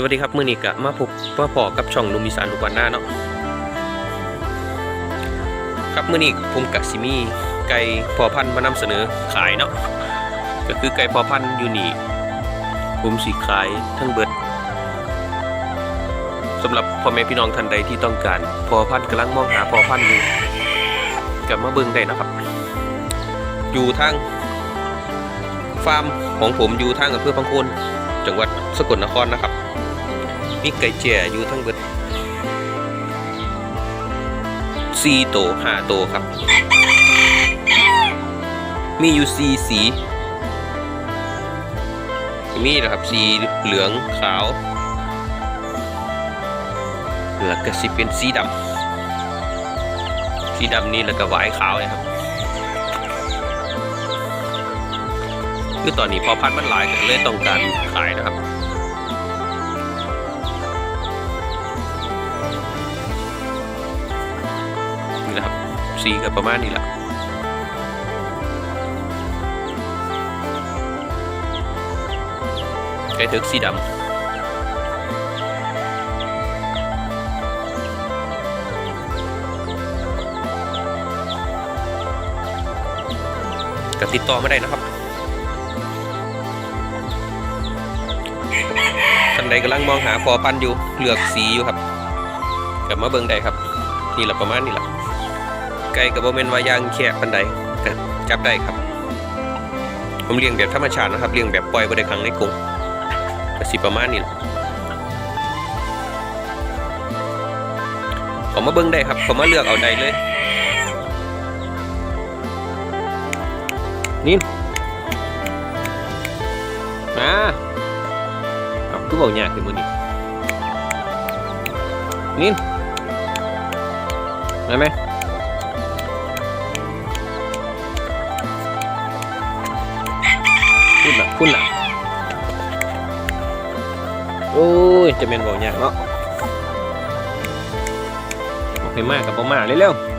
สวัสดีครับ มือนี้กะมาพบมาพอกับช่องลุมอีสานลูกวันหน้าเนาะครับมือนี้ผมกะสิมีไก่พอพันธุ์มานำเสนอขายเนาะก็คือไก่พอพันธุ์อยู่นี่ ผมสิขายทั้งเบิดสำหรับพ่อแม่พี่น้องท่านใดที่ต้องการพอพันธุ์กำลังมองหาพอพันธุ์อยู่กลับมาเบิ่งได้นะครับ อยู่ทางฟาร์มของผมอยู่ทางอำเภอพังโคนจังหวัดสกลนครนะครับ มีไก่เจียอยู่ทั้งเบิดสี่โตวห้าโตวครับ มีอยู่สีสีมีนะครับสีเหลืองขาวแล้วก็สิเป็นสีดำสีดำนี่แล้วก็หวายขาวนะครับคือตอนนี้พอพันธุ์มันหลายกันเลยต้องการขายนะครับ สีก็ประมาณนี้แหละไก่เถิกสีดำก็ติดต่อไมาได้นะครับท่านใดกำลังมองหาพอพันอยู่เลือกสีอยู่ครับกลับมาเบิ่งได้ครับ นี่แหละประมาณนี้แหละ ไก่กับโบเมนวายางแค่ปันใดจับได้ครับ ผมเลี้ยงแบบธรรมชาตินะครับเลี้ยงแบบปล่อยบริขังในกรงก็สิประมาณนี้แหละผมมาเบิ้งได้ครับผมมาเลือกเอาได้เลยนี่มาเอาคือบอกยากขึ้นมือนี่นี่มาไหม น่ะพุ่น่ะโอ้ยจะเป็นบอกยากเนาะโอเคหมากกับบ่มาเร็วๆ